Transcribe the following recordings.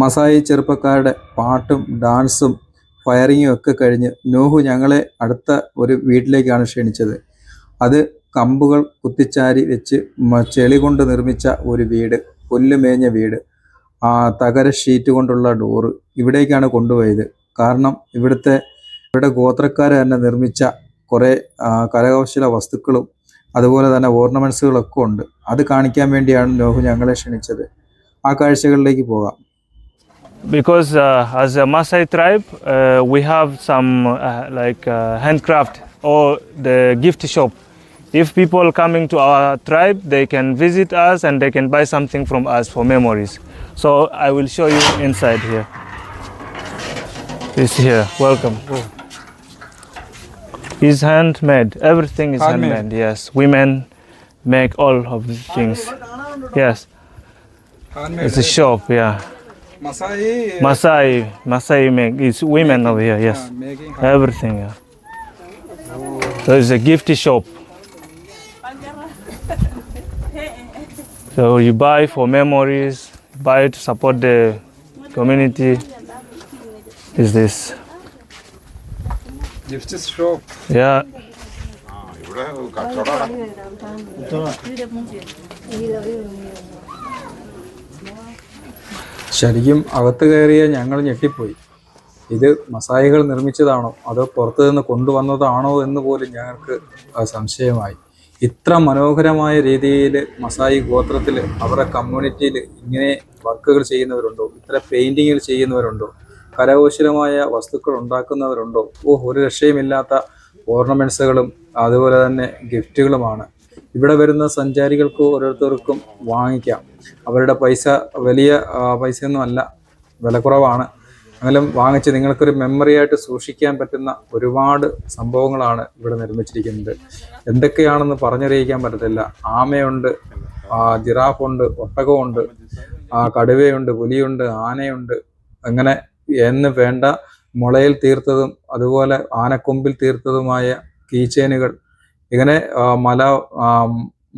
Masai ചെറുപ്പക്കാരുടെ പാട്ടും ഡാൻസും ഫയറിങ്ങും ഒക്കെ കഴിഞ്ഞ് നൂഹു ഞങ്ങളെ അടുത്ത ഒരു വീട്ടിലേക്കാണ് ക്ഷണിച്ചത്. അത് കമ്പുകൾ കുത്തിച്ചാരി വെച്ച് ചെളി കൊണ്ട് നിർമ്മിച്ച ഒരു വീട് പുല്ലുമേഞ്ഞ വീട് ആ തകര ഷീറ്റ് കൊണ്ടുള്ള ഡോറ് ഇവിടേക്കാണ് കൊണ്ടുപോയത്. കാരണം ഇവിടുത്തെ ഇവിടെ ഗോത്രക്കാർ തന്നെ നിർമ്മിച്ച കുറേ കരകൗശല വസ്തുക്കളും അതുപോലെ തന്നെ ഓർണമെൻസുകളൊക്കെ ഉണ്ട്. അത് കാണിക്കാൻ വേണ്ടിയാണ് നോഹു ഞങ്ങളെ ക്ഷണിച്ചത്. ആ കാഴ്ചകളിലേക്ക് പോകാം. Because uh, as a Maasai tribe, uh, we have some uh, like uh, handcraft or the gift shop. If people coming to our tribe, they can visit us and they can buy something from us for memories. So I will show you inside here. It's here. Welcome. It's handmade. Everything is Handmade. handmade. Yes, women make all of these things. Yes, it's a shop. Yeah. Masai, Masai Masai make it's women over here, yes. Everything, yeah. So it's a gift shop. So you buy for memories, buy to support the community. Is this? Gift shop. Yeah. ശരിക്കും അകത്ത് കയറിയ ഞങ്ങൾ ഞെട്ടിപ്പോയി. ഇത് മസായികൾ നിർമ്മിച്ചതാണോ? അതോ പുറത്തു നിന്ന് കൊണ്ടുവന്നതാണോ എന്ന് പോലും ഞങ്ങൾക്ക് സംശയമായി. ഇത്ര മനോഹരമായ രീതിയിൽ മസായി ഗോത്രത്തിൽ അവരുടെ കമ്മ്യൂണിറ്റിയിൽ ഇങ്ങനെ വർക്കുകൾ ചെയ്യുന്നവരുണ്ടോ? ഇത്ര പെയിന്റിങ്ങുകൾ ചെയ്യുന്നവരുണ്ടോ? കരകൗശലമായ വസ്തുക്കൾ ഉണ്ടാക്കുന്നവരുണ്ടോ? ഓ ഒരു രക്ഷയുമില്ലാത്ത ഓർണമെന്റ്സുകളും അതുപോലെ തന്നെ ഗിഫ്റ്റുകളുമാണ്. ഇവിടെ വരുന്ന സഞ്ചാരികൾക്ക് ഓരോരുത്തർക്കും വാങ്ങിക്കാം. അവരുടെ പൈസ വലിയ പൈസയൊന്നും അല്ല വിലക്കുറവാണ്. എങ്കിലും വാങ്ങിച്ച് നിങ്ങൾക്കൊരു മെമ്മറി ആയിട്ട് സൂക്ഷിക്കാൻ പറ്റുന്ന ഒരുപാട് സംഭവങ്ങളാണ് ഇവിടെ നിർമ്മിച്ചിരിക്കുന്നത്. എന്തൊക്കെയാണെന്ന് പറഞ്ഞറിയിക്കാൻ പറ്റത്തില്ല. ആമയുണ്ട് ജിറാഫുണ്ട് ഒട്ടകമുണ്ട് കടുവയുണ്ട് പുലിയുണ്ട് ആനയുണ്ട്. അങ്ങനെ എന്ന് വേണ്ട മുളയിൽ തീർത്തതും അതുപോലെ ആനക്കൊമ്പിൽ തീർത്തതുമായ കീച്ചേനുകൾ ഇങ്ങനെ മല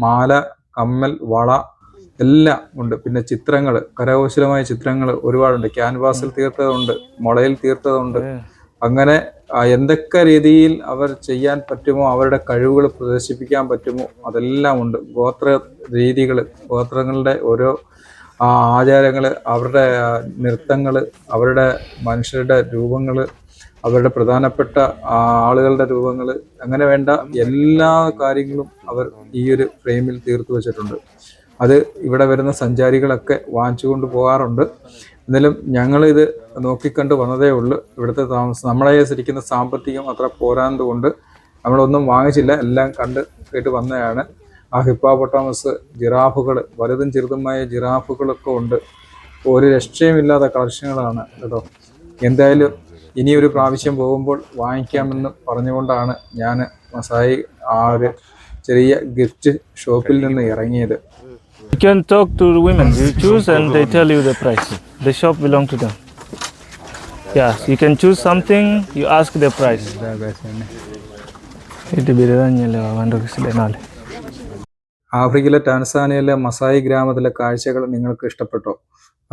മാല കമ്മൽ വള എല്ലാം ഉണ്ട്. പിന്നെ ചിത്രങ്ങൾ കരകൗശലമായ ചിത്രങ്ങൾ ഒരുപാടുണ്ട്. ക്യാൻവാസിൽ തീർത്തതുണ്ട് മുളയിൽ തീർത്തതുണ്ട്. അങ്ങനെ എന്തൊക്കെ രീതിയിൽ അവർ ചെയ്യാൻ പറ്റുമോ അവരുടെ കഴിവുകൾ പ്രദർശിപ്പിക്കാൻ പറ്റുമോ അതെല്ലാം ഉണ്ട്. ഗോത്ര രീതികൾ ഗോത്രങ്ങളുടെ ഓരോ ആചാരങ്ങൾ അവരുടെ നൃത്തങ്ങൾ അവരുടെ മനുഷ്യരുടെ രൂപങ്ങൾ അവരുടെ പ്രധാനപ്പെട്ട ആളുകളുടെ രൂപങ്ങൾ അങ്ങനെ വേണ്ട എല്ലാ കാര്യങ്ങളും അവർ ഈ ഒരു ഫ്രെയിമിൽ തീർത്തു വെച്ചിട്ടുണ്ട്. അത് ഇവിടെ വരുന്ന സഞ്ചാരികളൊക്കെ വാങ്ങിച്ചുകൊണ്ട് പോകാറുണ്ട്. എന്നാലും ഞങ്ങളിത് നോക്കിക്കണ്ട് വന്നതേ ഉള്ളൂ. ഇവിടുത്തെ താമസം നമ്മളെ ശരിക്കുന്ന സാമ്പത്തികം അത്ര പോരാത്തതുകൊണ്ട് നമ്മളൊന്നും വാങ്ങിച്ചില്ല. എല്ലാം കണ്ട് കേട്ട് വന്നതാണ്. ആ ഹിപ്പാപൊട്ടാമസ് ജിറാഫുകൾ വലുതും ചെറുതുമായ ജിറാഫുകളൊക്കെ ഉണ്ട്. ഒരു രക്ഷയുമില്ലാത്ത കളക്ഷനുകളാണ് കേട്ടോ. എന്തായാലും ഇനി ഒരു പ്രാവശ്യം പോകുമ്പോൾ വാങ്ങിക്കാമെന്ന് പറഞ്ഞുകൊണ്ടാണ് ഞാൻ മസായി ആ ഒരു ചെറിയ ഗിഫ്റ്റ് ഷോപ്പിൽ നിന്ന് ഇറങ്ങിയത് You can talk to the women. You choose and they tell you the price. The shop belongs to them. Yes, you can choose something. You ask the price. Lah, wanita ആഫ്രിക്കയിലെ ടാൻസാനിയയിലെ Masai ഗ്രാമത്തിലെ കാഴ്ചകൾ നിങ്ങൾക്ക് ഇഷ്ടപ്പെട്ടോ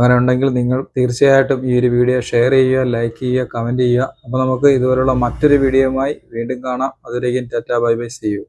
അങ്ങനെ ഉണ്ടെങ്കിൽ നിങ്ങൾ തീർച്ചയായിട്ടും ഈ ഒരു വീഡിയോ ഷെയർ ചെയ്യുക ലൈക്ക് ചെയ്യുക കമന്റ് ചെയ്യുക. അപ്പോൾ നമുക്ക് ഇതുപോലുള്ള മറ്റൊരു വീഡിയോയുമായി വീണ്ടും കാണാം. അതുവരേക്കും tata bye bye see you